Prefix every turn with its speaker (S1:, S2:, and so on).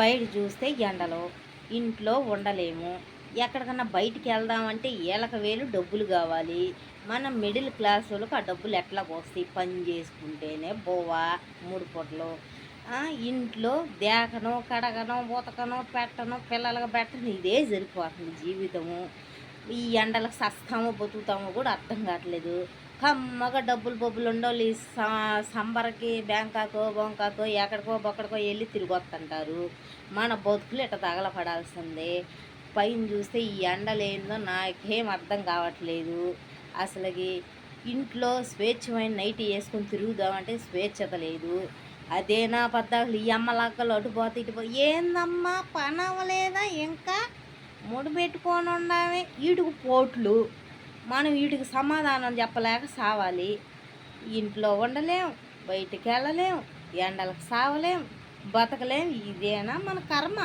S1: బయట చూస్తే ఎండలు ఇంట్లో ఉండలేము. ఎక్కడికన్నా బయటికి వెళ్దామంటే ఏలక వేలు డబ్బులు కావాలి. మన మిడిల్ క్లాస్ వాళ్ళకి ఆ డబ్బులు ఎట్లా వస్తాయి? పని చేసుకుంటేనే బోవా మూడు పొట్లు. ఇంట్లో దేకను కడగను ఉతకను పెట్టను పిల్లలకు పెట్టను ఇదే సరిపోతుంది జీవితము. ఈ ఎండలకు సస్తామో బతుకుతామో కూడా అర్థం కావట్లేదు. కమ్మగా డబ్బులు బొబ్బులు ఉండోళ్ళు ఈ స- సంబరకి బ్యాంకాకో బొంకాకో ఎక్కడికో బొక్కడికో వెళ్ళి తిరిగి వస్తుంటారు. మన బతుకులు ఇట్ట తగలపడాల్సిందే. పైన చూస్తే ఈ ఎండలేందో నాకేం అర్థం కావట్లేదు. అసలుకి ఇంట్లో స్వేచ్ఛమైన నైట్ వేసుకొని తిరుగుదామంటే స్వేచ్ఛత లేదు. అదేనా పద్దాకులు? ఈ అమ్మలక్కలు అటుపోతే ఇటు ఏందమ్మా? పని అవ్వలేదా ఇంకా? ముడి పెట్టుకొని ఉండమే వీటికి పోట్లు. మనం వీటికి సమాధానం చెప్పలేక సావాలి. ఇంట్లో ఉండలేం బయటికి వెళ్ళలేం ఎండలకు సావలేం బతకలేం. ఇదేనా మన కర్మ?